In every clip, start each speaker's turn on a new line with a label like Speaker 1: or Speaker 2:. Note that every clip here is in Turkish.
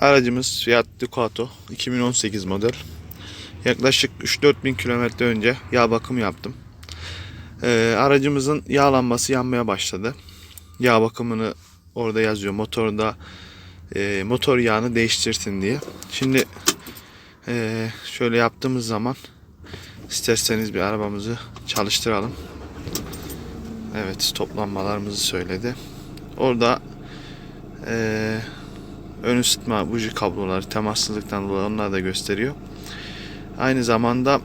Speaker 1: Aracımız Fiat Ducato 2018 model. Yaklaşık 3-4 bin kilometre önce yağ bakımı yaptım. Ee, aracımızın yağlanması yanmaya başladı. Yağ bakımını orada yazıyor. Motorda e, motor yağını değiştirsin diye. Şimdi e, şöyle yaptığımız zaman isterseniz bir arabamızı çalıştıralım. Evet toplanmalarımızı söyledi. Orada eee ön ısıtma buji kabloları temassızlıktan dolayı onlar da gösteriyor. Aynı zamanda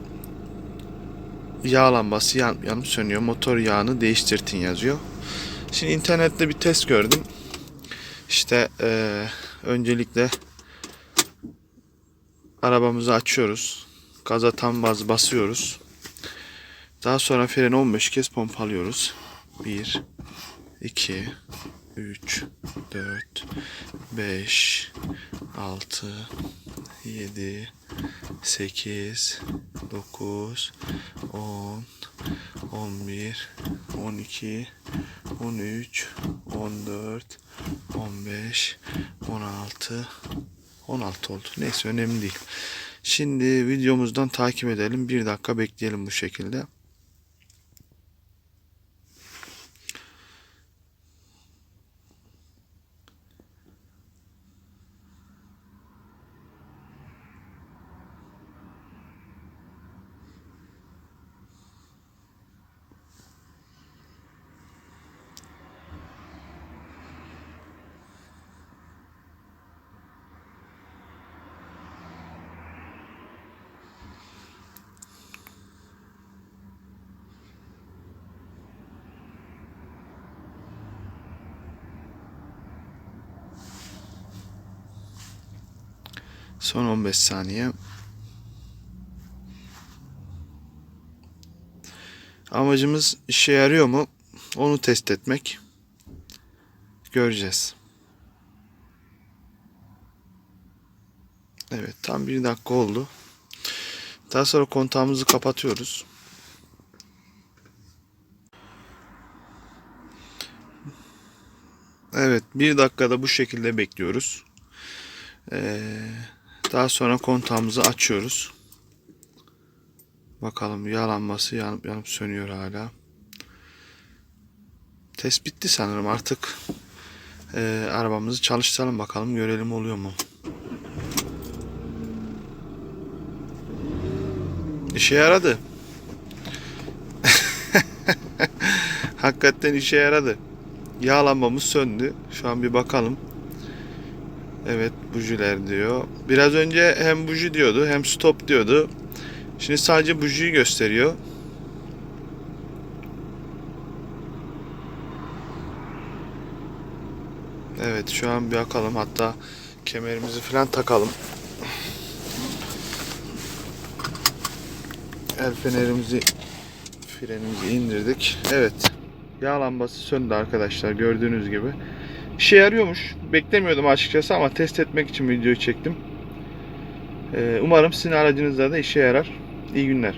Speaker 1: yağ lambası yan, yanıp sönüyor. Motor yağını değiştirtin yazıyor. Şimdi internette bir test gördüm. İşte eee, öncelikle arabamızı açıyoruz. Gaza tam baz basıyoruz. Daha sonra freni 15 kez pompalıyoruz. 1 2 3 4 5 6 7 8 9 10 11 12 13 14 15 16 16 oldu. Neyse önemli değil. Şimdi videomuzdan takip edelim. Bir dakika bekleyelim bu şekilde. Son 15 saniye. Amacımız işe yarıyor mu? Onu test etmek. Göreceğiz. Evet tam bir dakika oldu. Daha sonra kontağımızı kapatıyoruz. Evet bir dakikada bu şekilde bekliyoruz. Ee, daha sonra kontağımızı açıyoruz. Bakalım yağlanması yanıp yanıp sönüyor hala. Test bitti sanırım artık. Ee, arabamızı çalıştıralım bakalım görelim oluyor mu. İşe yaradı. Hakikaten işe yaradı. Yağlanmamız söndü. Şu an bir bakalım. Evet bujiler diyor. Biraz önce hem buji diyordu hem stop diyordu. Şimdi sadece bujiyi gösteriyor. Evet şu an bir bakalım hatta kemerimizi falan takalım. El fenerimizi frenimizi indirdik. Evet. Yağ lambası söndü arkadaşlar gördüğünüz gibi. İşe yarıyormuş. Beklemiyordum açıkçası ama test etmek için videoyu çektim. Ee, umarım sizin aracınızda da işe yarar. İyi günler.